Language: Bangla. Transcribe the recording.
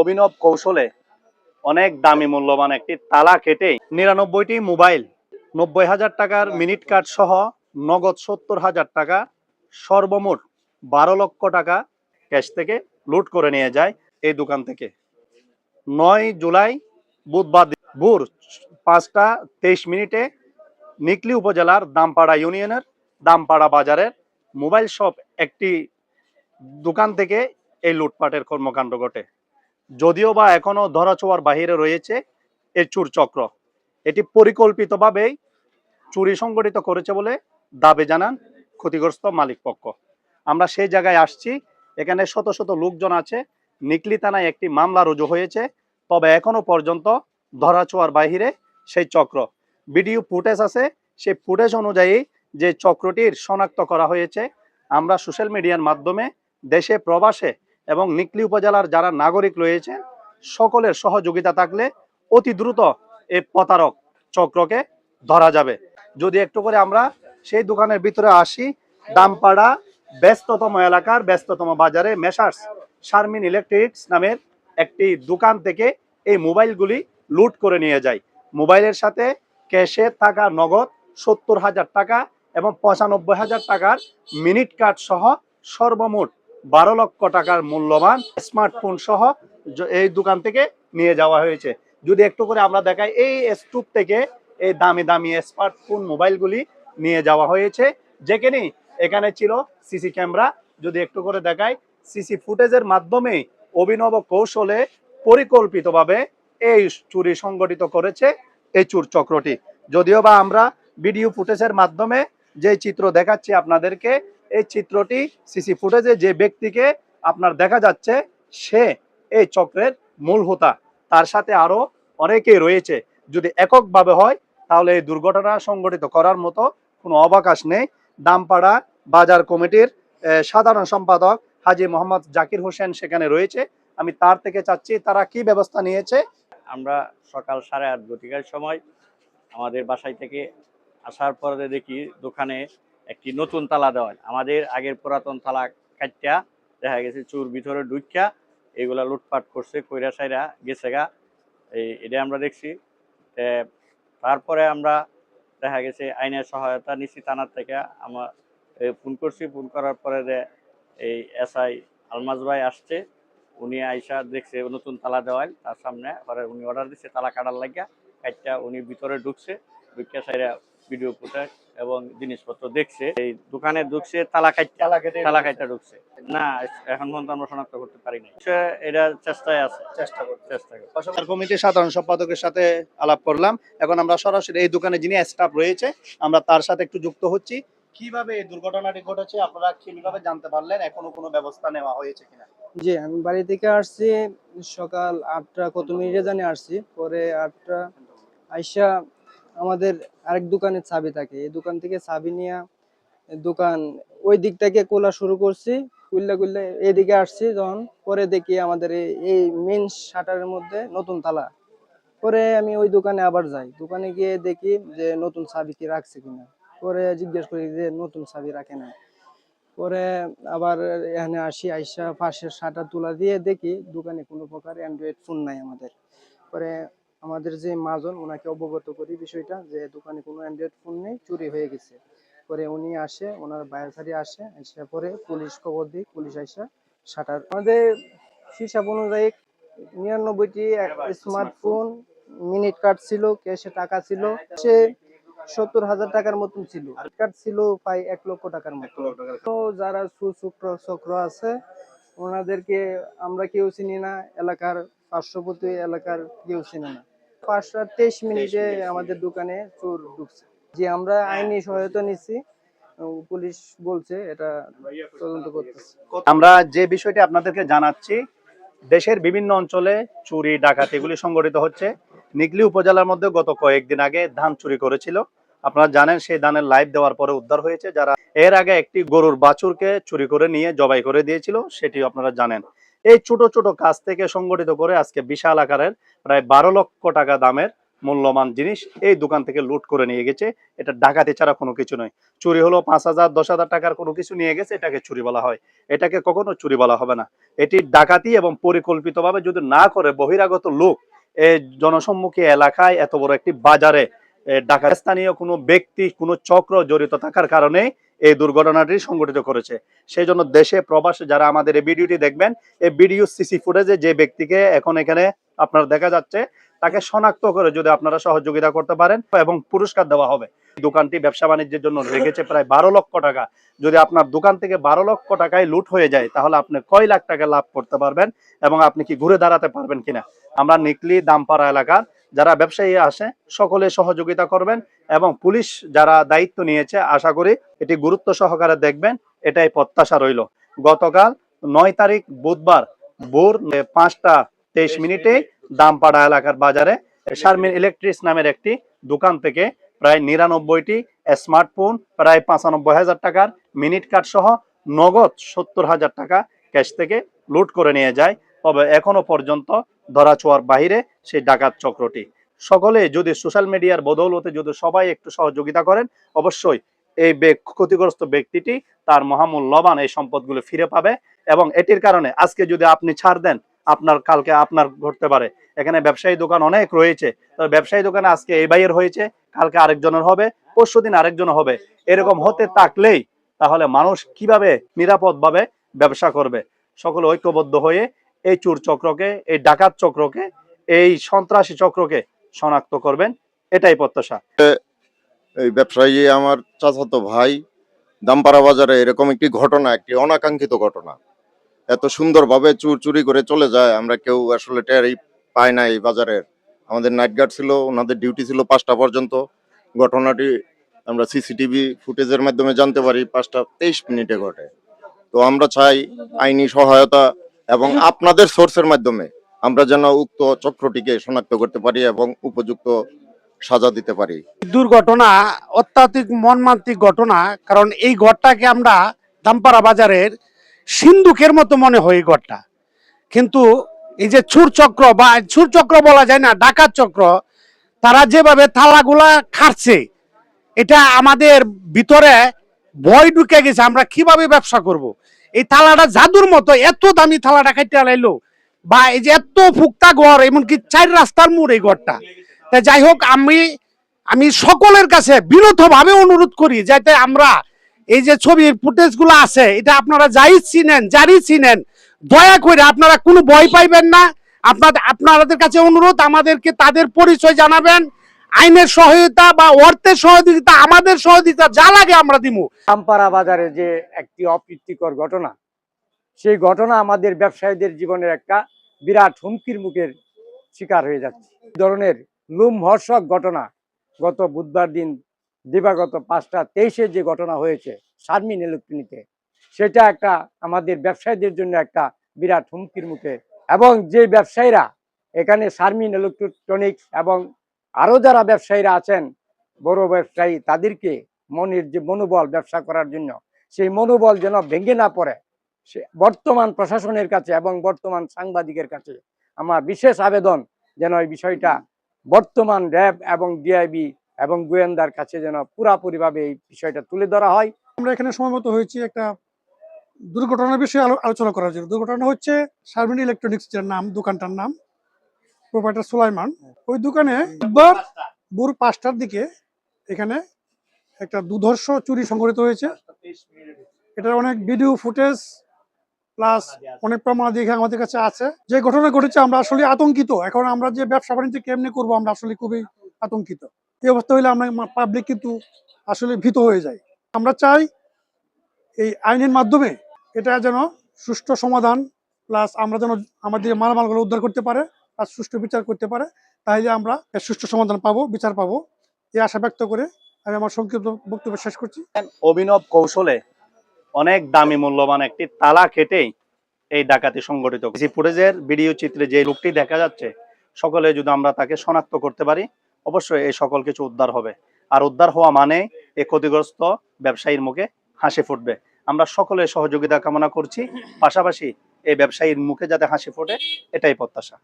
অভিনব কৌশলে অনেক দামি মূল্যবান একটি তালা কেটে নিরানব্বইটি মোবাইল, নব্বই হাজার টাকার মিনিট কার্ড সহ নগদ সত্তর হাজার টাকা, সর্বমোট বারো লক্ষ টাকা ক্যাশ থেকে লুট করে নিয়ে যায় এই দোকান থেকে। নয় জুলাই বুধবার ভোর পাঁচটা তেইশ মিনিটে নিকলি উপজেলার দামপাড়া ইউনিয়নের দামপাড়া বাজারের মোবাইল শপ একটি দোকান থেকে এই লুটপাটের কর্মকাণ্ড ঘটে। যদিও বা এখনও ধরাছোঁয়ার বাহিরে রয়েছে এই চুর চক্র। এটি পরিকল্পিতভাবেই চুরি সংগঠিত করেছে বলে দাবি জানান ক্ষতিগ্রস্ত মালিক পক্ষ। আমরা সেই জায়গায় আসছি, এখানে শত শত লোকজন আছে। নিকলি থানায় একটি মামলা রুজু হয়েছে, তবে এখনও পর্যন্ত ধরাছোঁয়ার বাহিরে সেই চক্র। ভিডিও ফুটেজ আছে, সেই ফুটেজ অনুযায়ী যে চক্রটির শনাক্ত করা হয়েছে, আমরা সোশ্যাল মিডিয়ার মাধ্যমে দেশে, প্রবাসে এবং নিকলি উপজেলার যারা নাগরিক রয়েছে, সকলের সহযোগিতা থাকলে অতি দ্রুত এই প্রতারক চক্রকে ধরা যাবে। যদি একটু করে আমরা সেই দোকানের ভিতরে আসি, দামপাড়া ব্যস্ততম এলাকার ব্যস্ততম বাজারে মেসার্স শারমিন ইলেকট্রিক্স নামের একটি দোকান থেকে এই মোবাইলগুলি লুট করে নিয়ে যায়। মোবাইলের সাথে ক্যাশে থাকা নগদ সত্তর হাজার টাকা এবং পঁচানব্বই হাজার টাকার মিনিট কার্ড সহ সর্বমোট বারো লক্ষ টাকার মূল্যবান স্মার্টফোন সহ এই দোকান থেকে নিয়ে যাওয়া হয়েছে। যদি একটু করে আমরা দেখাই, এই স্টুপ থেকে এই দামি দামি স্মার্টফোন মোবাইলগুলি নিয়ে যাওয়া হয়েছে। যেখানে এখানে ছিল সিসি ক্যামেরা। যদি একটু করে দেখাই, সিসি ফুটেজের মাধ্যমে অভিনব কৌশলে পরিকল্পিতভাবে এই চুরি সংগঠিত করেছে এই চুর চক্রটি। যদিও বা আমরা ভিডিও ফুটেজের মাধ্যমে যে চিত্র দেখাচ্ছি আপনাদেরকে এই চিত্রটি সিসি ফুটেজে যে ব্যক্তিকে আপনার দেখা যাচ্ছে, সে এই চক্রের মূল হোতা। তার সাথে আরও অনেকেই রয়েছে। যদি এককভাবে হয়, তাহলে এই দুর্ঘটনা সংগঠিত করার মতো কোনো অবকাশ নেই। দামপাড়া বাজার কমিটির সাধারণ সম্পাদক হাজি মোহাম্মদ জাকির হোসেন সেখানে রয়েছে। আমি তার থেকে চাচ্ছি, তারা কি ব্যবস্থা নিয়েছে? আমরা সকাল সাড়ে আট ঘটিকার সময় আমাদের বাসায় থেকে আসার পরে দেখি দোকানে একটি নতুন তালা দেওয়া আমাদের আগের পুরাতন তালা কাটটা দেখা গেছে চুর ভিতরে ঢুকিয়া এগুলা লুটপাট করছে, কইরা সাইরা গেছে গা। এই এটা আমরা দেখছি। তারপরে আমরা দেখা গেছে আইনের সহায়তা নিচ্ছি থানার থেকে। আমার ফোন করছি। ফোন করার পরে যে এই এসআই আলমাজ ভাই আসছে, উনি আইসা দেখছে নতুন তালা দেওয়াল তার সামনে। পরে উনি অর্ডার দিচ্ছে তালা কাটার লাগিয়া কাটটা উনি ভিতরে ঢুকছে। ঢুকিয়া সাইরা ভিডিও ফুটেজ এবং জিনিসপত্র দেখছে। এই দোকানে ঢুকছে তালা কাটটা তালা কেটে ঢুকছে। না এখন পর্যন্ত আমরা শনাক্ত করতে পারি না এটা চেষ্টায় আছে। চেষ্টা করছে। চেষ্টা করে কমিটির সাধারণ সম্পাদকের সাথে আলাপ করলাম। এখন আমরা সরাসরি এই দোকানে যিনি স্টাফ রয়েছে আমরা তার সাথে একটু যুক্ত হচ্ছি। কীভাবে এই দুর্ঘটনাটি ঘটেছে আপনারা কীভাবে জানতে পারলেন এখনও কোনো ব্যবস্থা নেওয়া হয়েছে কিনা? জি আমি বাড়ি থেকে আসছি সকাল আটটা কত মিনিটে জানি আসছি। পরে আটটা আইসা আমাদের আরেক দোকানের চাবি থাকে। এই দোকান থেকে চাবি নিয়ে দোকান ওই দিক থেকে কোলা শুরু করছি কুল্লা কুল্লা এদিকে আসছি যখন। পরে দেখি আমাদের এই- মেন শাটারের মধ্যে নতুন তালা। পরে আমি ওই দোকানে আবার যাই। দোকানে গিয়ে দেখি যে নতুন চাবি কি রাখছে কিনা। পরে জিজ্ঞেস করি যে নতুন চাবি রাখে না পরে আবার এখানে আসি, আইসা পাশের শাটার তুলা দিয়ে দেখি দোকানে কোনো প্রকার অ্যান্ড্রয়েড ফোন নাই আমাদের। পরে আমাদের যে মাজন ওনাকে অবগত করি বিষয়টা যে দোকানে কোনো অ্যান্ড্রয়েড ফোন নেই চুরি হয়ে গেছে। পরে উনি আসে ওনার বাইরে সারি আসে এসে পরে পুলিশ খবর দিই পুলিশ আইসা শাটার আমাদের হিসাব অনুযায়ী নিরানব্বইটি স্মার্টফোন মিনিট কার্ড ছিল ক্যাশে টাকা ছিল সে সত্তর হাজার টাকার মতন ছিল। কার্ড ছিল প্রায় এক লক্ষ টাকার মতো তো যারা সুচক্র চক্র আছে ওনাদেরকে আমরা কেউ চিনি না এলাকার পার্শ্ববর্তী এলাকার কেউ চিনি না। পাঁচটা তেইশ মিনিটে আমাদের দোকানে চোর ঢুকছে। যে আমরা আইনি সহায়তা নিচ্ছি পুলিশ বলছে এটা তদন্ত করতেছে। আমরা যে বিষয়টি আপনাদেরকে জানাচ্ছি দেশের বিভিন্ন অঞ্চলে চুরি ডাকাতি এগুলি সংগঠিত হচ্ছে। নিগলি উপজেলার মধ্যে গত কয়েকদিন আগে ধান চুরি করেছিল। আপনারা জানেন সেই ধানের লাইভ দেওয়ার পরে উদ্ধার হয়েছে। যারা এর আগে একটি গরুর বাছুরকে চুরি করে নিয়ে জবাই করে দিয়েছিল সেটি আপনারা জানেন। এই ছোট ছোট কাজ থেকে সংগঠিত করে আজকে বিশাল আকারের প্রায় বারো লক্ষ টাকা দামের মূল্যবান জিনিস এই দোকান থেকে লুট করে নিয়ে গেছে। এটা ডাকাতি ছাড়া কোনো কিছু নয়। চুরি হলো পাঁচ হাজার দশ হাজার টাকার কোনো কিছু নিয়ে গেছে এটাকে চুরি বলা হয়। এটাকে কখনো চুরি বলা হবে না। এটি ডাকাতি এবং পরিকল্পিতভাবে যদি না করে বহিরাগত লোক এই জনসম্মুখী এলাকায় এত বড় একটি বাজারে এ, ডাকাত। স্থানীয় কোনো ব্যক্তি কোনো চক্র জড়িত থাকার কারণে এই দুর্ঘটনাটি সংঘটিত করেছে। সেই জন্য দেশে প্রবাসে যারা আমাদের এই ভিডিওটি দেখবেন, এই ভিডিও সিসি ফুটেজে যে ব্যক্তিকে এখন এখানে আপনার দেখা যাচ্ছে, তাকে শনাক্ত করে যদি আপনারা সহযোগিতা করতে পারেন এবং পুরস্কার দেওয়া হবে। দোকানটি ব্যবসা বাণিজ্যের জন্য রেখেছে প্রায় বারো লক্ষ টাকা। যদি আপনার দোকান থেকে বারো লক্ষ টাকায় লুট হয়ে যায়, তাহলে আপনি কয় লাখ টাকা লাভ করতে পারবেন এবং আপনি কি ঘুরে দাঁড়াতে পারবেন কিনা? আমরা নিকলি দামপাড়া এলাকার যারা ব্যবসায়ী আসে সকলে সহযোগিতা করবেন এবং পুলিশ যারা দায়িত্ব নিয়েছে আশা করি এটি গুরুত্ব সহকারে দেখবেন। এটাই প্রত্যাশা রইল। গতকাল নয় তারিখ বুধবার ভোর পাঁচটা তেইশ মিনিটে। দামপাড়া এলাকার বাজারে শারমিন ইলেকট্রিক্স নামের একটি দোকান থেকে প্রায় নিরানব্বইটি স্মার্টফোন প্রায় পঁচানব্বই হাজার টাকার মিনিট কার্ড সহ নগদ সত্তর হাজার টাকা ক্যাশ থেকে লুট করে নিয়ে যায়। তবে এখনও পর্যন্ত ধরাছোঁয়ার বাহিরে সেই ডাকাত চক্রটি। সকলে যদি সোশ্যাল মিডিয়ার বদৌলতে যদি সবাই একটু সহযোগিতা করেন, অবশ্যই এই ক্ষতিগ্রস্ত ব্যক্তিটি তার মহামূল্যবান এই সম্পদগুলো ফিরে পাবে এবং এটির কারণে আজকে যদি আপনি ছাড় দেন, আপনার কালকে আপনার ঘটতে পারে। এখানে ব্যবসায়ী দোকান অনেক রয়েছে। তবে ব্যবসায়ী দোকানে আজকে এই ভাইয়ের হয়েছে, কালকে আরেকজনের হবে, পরশু দিন আরেকজনের হবে। এরকম হতে থাকলেই তাহলে মানুষ কীভাবে নিরাপদভাবে ব্যবসা করবে? সকলে ঐক্যবদ্ধ হয়ে এই চোর চক্রকে, এই ডাকাত চক্রকে, এই সন্ত্রাসী চক্রকে শনাক্ত করবেন। এটাই প্রত্যাশা। এই ব্যবসায়ী আমার চাচাতো ভাই, দামপাড়া বাজারে এরকম একটি ঘটনা, একটি অনাকাঙ্ক্ষিত ঘটনা। এত সুন্দরভাবে চুর চুরি করে চলে যায়, আমরা কেউ আসলে টেরই পাই না এই বাজারের আমাদের নাইট গার্ড ছিল, ওনাদের ডিউটি ছিল পাঁচটা পর্যন্ত। ঘটনাটি আমরা সিসিটিভি ফুটেজের মাধ্যমে জানতে পারি, পাঁচটা তেইশ মিনিটে ঘটে। তো আমরা চাই আইনি সহায়তা এবং আপনাদের সোর্সের মাধ্যমে আমরা যেন উক্ত চক্রটিকে শনাক্ত করতে পারি এবং উপযুক্ত সাজা দিতে পারি। দুর্ঘটনা অত্যাধিক মর্মান্তিক ঘটনা কারণ এই ঘরটাকে আমরা দামপাড়া বাজারের সিন্ধুকের মতো মনে হয় এই ঘরটা। কিন্তু এই যে ছুর চক্র বা ছুর চক্র বলা যায় না ডাকাত চক্র তারা যেভাবে থালাগুলা খাচ্ছে এটা আমাদের ভিতরে ভয় ঢুকে গেছে আমরা কীভাবে ব্যবসা করব। এই থালাটা জাদুর মতো, এত দামি থালাটা খাইতে লাইলো বা এই যে এত ফুক্তা ঘর, এমনকি চার রাস্তার মোড় এই ঘরটা। তা যাই হোক, আমি আমি সকলের কাছে বিরতভাবে অনুরোধ করি, যাতে আমরা এই যে ছবির ফুটেজগুলো আছে, এটা আপনারা যাই চিনেন, যারই চিনেন, দয়া করে আপনারা কোনো ভয় পাইবেন না। আপনাদের আপনাদের কাছে অনুরোধ, আমাদেরকে তাদের পরিচয় জানাবেন। আইনের সহায়তা বা অর্থের সহযোগিতা, আমাদের সহযোগিতা যা লাগে আমরা দিব আমপাড়া বাজারে যে একটি অপ্রীতিকর ঘটনা, সেই ঘটনা আমাদের ব্যবসায়ীদের জীবনের একটা বিরাট হুমকির মুখের শিকার হয়ে যাচ্ছে। ধরনের লুমহর্ষক ঘটনা গত বুধবার দিন, দিবাগত পাঁচটা তেইশে যে ঘটনা হয়েছে শারমিন ইলেকট্রনিকে সেটা একটা আমাদের ব্যবসায়ীদের জন্য একটা বিরাট হুমকির মুখে। এবং যে ব্যবসায়ীরা এখানে শারমিন ইলেকট্রনিক্স এবং আরও যারা ব্যবসায়ীরা আছেন, বড় ব্যবসায়ী, তাদেরকে মনের যে মনোবল ব্যবসা করার জন্য, সেই মনোবল যেন ভেঙে না পড়ে, সে বর্তমান প্রশাসনের কাছে এবং বর্তমান সাংবাদিকের কাছে আমার বিশেষ আবেদন যেন এই বিষয়টা বর্তমান র্যাব এবং ডিআইবি এবং গোয়েন্দার কাছে যেন পুরাপুরিভাবে এই বিষয়টা তুলে ধরা হয়। আমরা এখানে সময়মত হয়েছি একটা দুর্ঘটনার বিষয়ে আলোচনা করার জন্য। দুর্ঘটনা হচ্ছে শারমিন ইলেকট্রনিক্স যের নাম, দোকানটার নাম। প্রোপাইটার সুলাইমান ওই দোকানে একবার ভোর পাঁচটার দিকে এখানে একটা দুধর্ষ চুরি সংঘটিত হয়েছে। এটার অনেক ভিডিও, ফুটেজ, প্লাস অনেক প্রমাণ দেখে আমাদের কাছে আছে। যে ঘটনা ঘটেছে, আমরা আসলে আতঙ্কিত। এখন আমরা যে ব্যবসা বাণিজ্য কেমনি করব, আমরা আসলে খুবই আতঙ্কিত। এই অবস্থা হলে আমরা পাবলিক কিন্তু আসলে ভীত হয়ে যায় আমরা চাই এই আইনের মাধ্যমে এটা যেন সুষ্ঠু সমাধান, প্লাস আমরা যেন আমাদের মালামালগুলো উদ্ধার করতে পারে। আর সুষ্ঠু বিচার করতে পারে, তাহলে আমরা সুষ্ঠু সমাধান পাবো, বিচার পাবো। এই আশা ব্যক্ত করে আমি আমার সংক্ষিপ্ত বক্তব্য শেষ করছি। অভিনব কৌশলে অনেক দামি মূল্যবান একটি তালা কেটেই এই ডাকাতি সংগঠিত ফুটেজের ভিডিও চিত্রে যে লোকটি দেখা যাচ্ছে, সকলে যদি আমরা তাকে শনাক্ত করতে পারি, অবশ্যই এই সকল কিছু উদ্ধার হবে। আর উদ্ধার হওয়া মানে এই ক্ষতিগ্রস্ত ব্যবসায়ীর মুখে হাসি ফুটবে। আমরা সকলে সহযোগিতা কামনা করছি, পাশাপাশি এই ব্যবসায়ীর মুখে যাতে হাসি ফোটে, এটাই প্রত্যাশা।